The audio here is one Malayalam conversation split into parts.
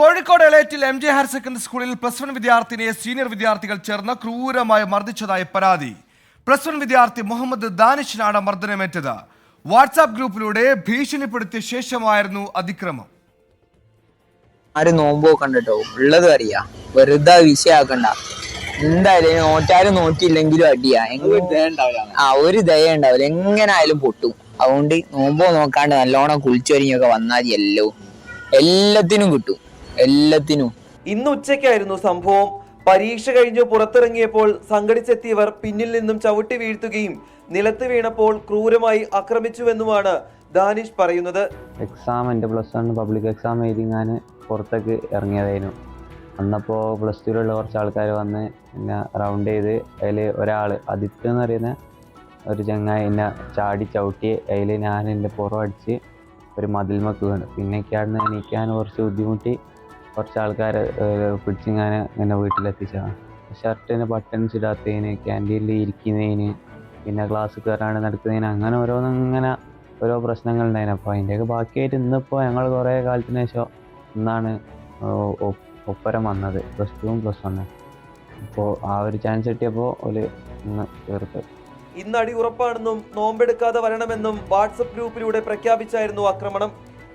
Kozhikode Elettil M J higher secondary സ്കൂളിൽ പ്ലസ് വൺ വിദ്യാർത്ഥിനിയെ സീനിയർ വിദ്യാർത്ഥികൾ ചേർന്ന് ക്രൂരമായി മർദ്ദിച്ചതായി പരാതി. പ്ലസ് വൺ വിദ്യാർത്ഥി മുഹമ്മദ് ദാനിഷിനാണ് മർദ്ദനമേറ്റത്. വാട്സാപ്പ് ഗ്രൂപ്പിലൂടെ ഭീഷണിപ്പെടുത്തിയ ശേഷമായിരുന്നു അതിക്രമം. ആരും നോമ്പോ കണ്ടിട്ടോ? ഉള്ളത് അറിയാ. വെറുതെ വിഷയാക്കണ്ട എന്തായാലും നോറ്റാലും നോക്കിയില്ലെങ്കിലും അടിയാ. ആ ഒരു ദയ ഉണ്ടാവില്ല. എങ്ങനെ ആയാലും പൊട്ടും. അതുകൊണ്ട് നോമ്പോ നോക്കാണ്ട് നല്ലോണം കുളിച്ചൊരിഞ്ഞൊക്കെ വന്നാൽ എല്ലോ എല്ലാത്തിനും കിട്ടും. എല്ലാത്തിനും. ഇന്ന് ഉച്ചയ്ക്കായിരുന്നു സംഭവം. പരീക്ഷ കഴിഞ്ഞു പുറത്തിറങ്ങിയപ്പോൾ സംഘടിച്ചെത്തിയവർ പിന്നിൽ നിന്നും ചവിട്ടി വീഴ്ത്തുകയും നിലത്ത് വീണപ്പോൾ ക്രൂരമായി ആക്രമിച്ചുവെന്നുമാണ് ദാനിഷ് പറയുന്നത്. എക്സാം എന്റെ പ്ലസ് വൺ പബ്ലിക് എക്സാം എഴുതി ഞാൻ പുറത്തേക്ക് ഇറങ്ങിയതായിരുന്നു. അന്നപ്പോൾ പ്ലസ് ടുവിലുള്ള കുറച്ച് ആൾക്കാർ വന്ന് എന്നെ റൗണ്ട് ചെയ്ത് അതിൽ ഒരാൾ അതിത്ത് എന്ന് പറയുന്ന ഒരു ചങ്ങായി എന്നെ ചാടി ചവിട്ടി അതിൽ ഞാൻ എന്റെ പുറം അടിച്ച് ഒരു മതിൽമക്ക് വേണം. പിന്നെ ഒക്കെയാണ് എണീക്കാൻ കുറച്ച് ബുദ്ധിമുട്ടി. കുറച്ച് ആൾക്കാരെ പിടിച്ചിങ്ങനെ ഇങ്ങനെ വീട്ടിലെത്തിച്ചതാണ്. ഷർട്ടിന് ബട്ടൺസ് ഇടാത്തതിന് ക്യാന്റീനിൽ ഇരിക്കുന്നതിന് പിന്നെ ക്ലാസ് കയറാണ്ട് നടക്കുന്നതിന് അങ്ങനെ ഓരോന്നിങ്ങനെ ഓരോ പ്രശ്നങ്ങൾ ഉണ്ടായിരുന്നു. അപ്പോൾ അതിന്റെയൊക്കെ ബാക്കിയായിട്ട് ഇന്നിപ്പോൾ ഞങ്ങൾ കുറേ കാലത്തിന് ശേഷം ഇന്നാണ് ഒപ്പരം വന്നത്. പ്ലസ് ടുവും പ്ലസ് വണ്ണും. അപ്പോൾ ആ ഒരു ചാൻസ് കിട്ടിയപ്പോൾ ഒരു ഇന്ന് തീർത്ത്. ഇന്ന് അടി ഉറപ്പാണെന്നും നോമ്പെടുക്കാതെ വരണമെന്നും വാട്സപ്പ് ഗ്രൂപ്പിലൂടെ പ്രഖ്യാപിച്ചായിരുന്നു ആക്രമണം.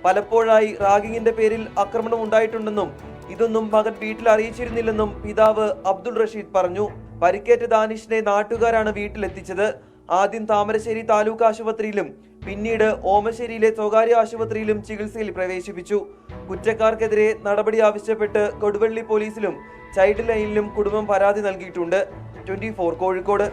പലപ്പോഴായി റാഗിങ്ങിന്റെ പേരിൽ ആക്രമണം ഉണ്ടായിട്ടുണ്ടെന്നും ഇതൊന്നും മകൻ വീട്ടിൽ അറിയിച്ചിരുന്നില്ലെന്നും പിതാവ് അബ്ദുൾ റഷീദ് പറഞ്ഞു. പരിക്കേറ്റ ദാനിഷിനെ നാട്ടുകാരാണ് വീട്ടിലെത്തിച്ചത്. ആദ്യം താമരശ്ശേരി താലൂക്ക് ആശുപത്രിയിലും പിന്നീട് ഓമശ്ശേരിയിലെ സ്വകാര്യ ആശുപത്രിയിലും ചികിത്സയിൽ പ്രവേശിപ്പിച്ചു. കുറ്റക്കാർക്കെതിരെ നടപടി ആവശ്യപ്പെട്ട് കൊടുവള്ളി പോലീസിലും ചൈൽഡ് ലൈനിലും കുടുംബം പരാതി നൽകിയിട്ടുണ്ട്. ട്വന്റി കോഴിക്കോട്.